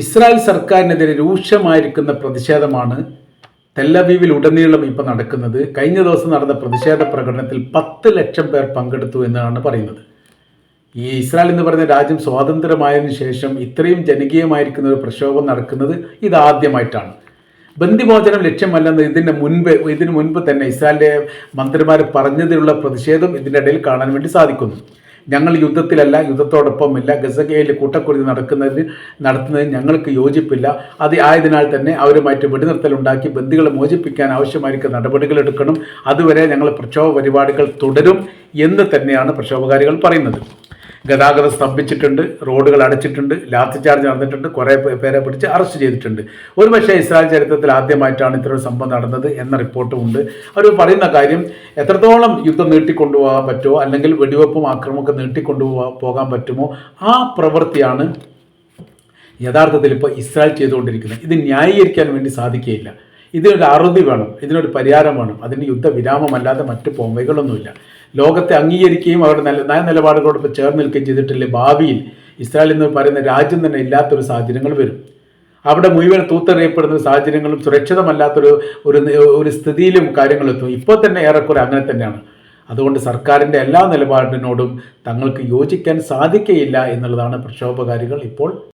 Israel സർക്കാരിനെതിരെ രൂക്ഷമായിരിക്കുന്ന പ്രതിഷേധമാണ് തെല്ലവീവിൽ ഉടനീളം ഇപ്പോൾ നടക്കുന്നത്. കഴിഞ്ഞ ദിവസം നടന്ന പ്രതിഷേധ പ്രകടനത്തിൽ പത്ത് ലക്ഷം പേർ പങ്കെടുത്തു എന്നാണ് പറയുന്നത്. ഈ ഇസ്രായേൽ എന്ന് പറയുന്ന രാജ്യം സ്വാതന്ത്ര്യമായതിനു ശേഷം ഇത്രയും ജനകീയമായിരിക്കുന്ന ഒരു പ്രക്ഷോഭം നടക്കുന്നത് ഇതാദ്യമായിട്ടാണ് ബന്ദിമോചനം ലക്ഷ്യമല്ലെന്ന് ഇതിന് മുൻപ് ഇതിനു മുൻപ് തന്നെ ഇസ്രായേലിന്റെ മന്ത്രിമാർ പറഞ്ഞതിലുള്ള പ്രതിഷേധം ഇതിന്റെ ഇടയിൽ കാണാൻ വേണ്ടി സാധിക്കുന്നു. ഞങ്ങൾ യുദ്ധത്തിലല്ല യുദ്ധത്തോടൊപ്പമില്ല. ഗസഗയിൽ കൂട്ടക്കുരുതി നടക്കുന്നതിന് നടത്തുന്നതിന് ഞങ്ങൾക്ക് യോജിപ്പില്ല. അത് ആയതിനാൽ തന്നെ അവരുമായിട്ട് വെടിനിർത്തലുണ്ടാക്കി ബന്ധികളെ മോചിപ്പിക്കാൻ ആവശ്യമായിരിക്കുന്ന നടപടികൾ എടുക്കണം. അതുവരെ ഞങ്ങൾ പ്രക്ഷോഭ പരിപാടികൾ തുടരും എന്ന് തന്നെയാണ് പ്രക്ഷോഭകാരികൾ പറയുന്നത്. ഗതാഗതം സ്തംഭിച്ചിട്ടുണ്ട് റോഡുകൾ അടച്ചിട്ടുണ്ട് ലാത്തി ചാർജ് നടന്നിട്ടുണ്ട് കുറേ പേരെ പിടിച്ച് അറസ്റ്റ് ചെയ്തിട്ടുണ്ട്. ഒരുപക്ഷെ ഇസ്രായേൽ ചരിത്രത്തിൽ ആദ്യമായിട്ടാണ് ഇത്തരം സംഭവം നടന്നത് എന്ന റിപ്പോർട്ടുമുണ്ട്. അവർ പറയുന്ന കാര്യം എത്രത്തോളം യുദ്ധം നീട്ടിക്കൊണ്ടുപോകാൻ പറ്റുമോ അല്ലെങ്കിൽ വെടിവെപ്പും ആക്രമണമൊക്കെ നീട്ടിക്കൊണ്ടുപോകാൻ പോകാൻ പറ്റുമോ ആ പ്രവൃത്തിയാണ് യഥാർത്ഥത്തിൽ ഇപ്പോൾ ഇസ്രായേൽ ചെയ്തുകൊണ്ടിരിക്കുന്നത്. ഇത് ന്യായീകരിക്കാൻ വേണ്ടി സാധിക്കുകയില്ല. ഇതിനൊരു അറുതി വേണം ഇതിനൊരു പരിഹാരം വേണം. അതിന് യുദ്ധവിരാമമല്ലാതെ മറ്റ് പോംവൈകളൊന്നുമില്ല ലോകത്തെ അംഗീകരിക്കുകയും അവരുടെ നല്ല നയ നിലപാടുകളോടൊപ്പം ചേർന്ന് നിൽക്കുകയും ചെയ്തിട്ടില്ലേ ഭാവിയിൽ? ഇസ്രായേൽ എന്ന് പറയുന്ന രാജ്യം തന്നെ ഇല്ലാത്തൊരു സാഹചര്യങ്ങൾ വരും. അവിടെ മുഴുവൻ തൂത്തെറിയപ്പെടുന്ന സാഹചര്യങ്ങളും സുരക്ഷിതമല്ലാത്തൊരു ഒരു ഒരു സ്ഥിതിയിലും കാര്യങ്ങളും എത്തും. ഇപ്പോൾ തന്നെ ഏറെക്കുറെ അങ്ങനെ തന്നെയാണ്. അതുകൊണ്ട് സർക്കാരിന്റെ എല്ലാ നിലപാടിനോടും തങ്ങൾക്ക് യോജിക്കാൻ സാധിക്കയില്ല എന്നുള്ളതാണ് പ്രക്ഷോഭകാരികൾ ഇപ്പോൾ